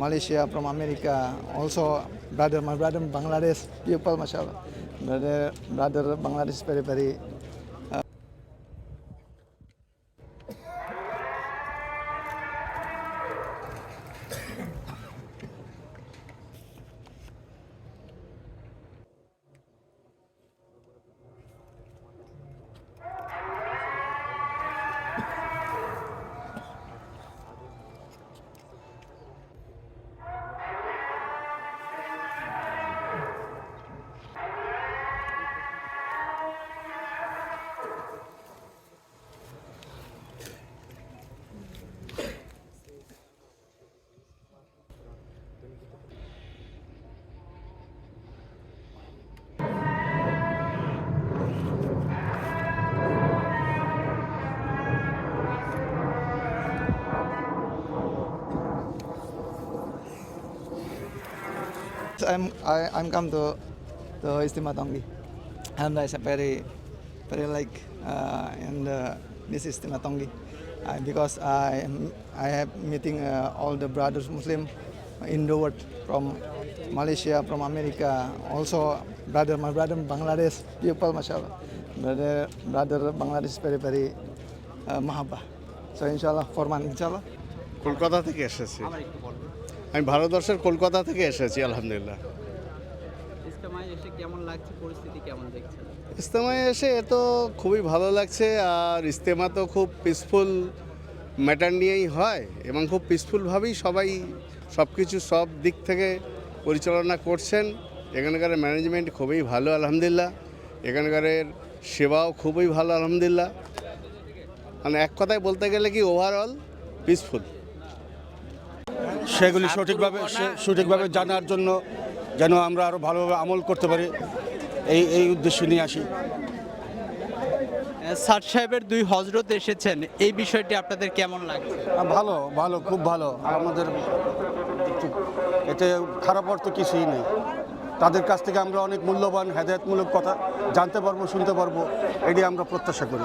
Malaysia, from America. Also, brother, my brother Bangladesh people, mashallah. Brother, brother Bangladesh, very, very. I'm I, I'm come to to Istimewa Tonggi. Alhamdulillah, it's a very very like uh, and uh, this is Istimewa Tonggi. Uh, because I am I have meeting uh, all the brothers Muslim in the world from Malaysia, from America, also brother my brother Bangladesh people, mashallah. Brother brother Bangladesh very very uh, mahabbah. So inshallah, Forman inshallah. Kolkata থেকে এসেছি আমি ভারতবর্ষের কলকাতা থেকে এসেছি আলহামদুলিল্লাহ। ইস্তেমায় এসে কেমন লাগছে পরিস্থিতি কেমন দেখছেন? ইস্তেমায় এসে এ তো খুবই ভালো লাগছে আর ইস্তেমা তো খুব পিসফুল ম্যাটার নিয়েই হয় এবং খুব পিসফুলভাবেই সবাই সব কিছু সব দিক থেকে পরিচালনা করছেন। এখানকার ম্যানেজমেন্ট খুবই ভালো আলহামদুলিল্লাহ। এখানকারের সেবাও খুবই ভালো আলহামদুলিল্লাহ। মানে এক কথায় বলতে গেলে কি ওভারঅল পিসফুল সেগুলি সঠিকভাবে সে- সঠিকভাবে জানার জন্য যেন আমরা আরও ভালোভাবে আমল করতে পারি। এই এই উদ্দেশ্য নিয়ে আসি। সাদ সাহেবের দুই হজরত এসেছেন এই বিষয়টি আপনাদের কেমন লাগছে? আহ, ভালো ভালো খুব ভালো। আমাদের এতে খারাপ অর্থ কিছুই নেই। তাদের কাছ থেকে আমরা অনেক মূল্যবান হেদায়তমূলক কথা জানতে পারব শুনতে পারব এটি আমরা প্রত্যাশা করি।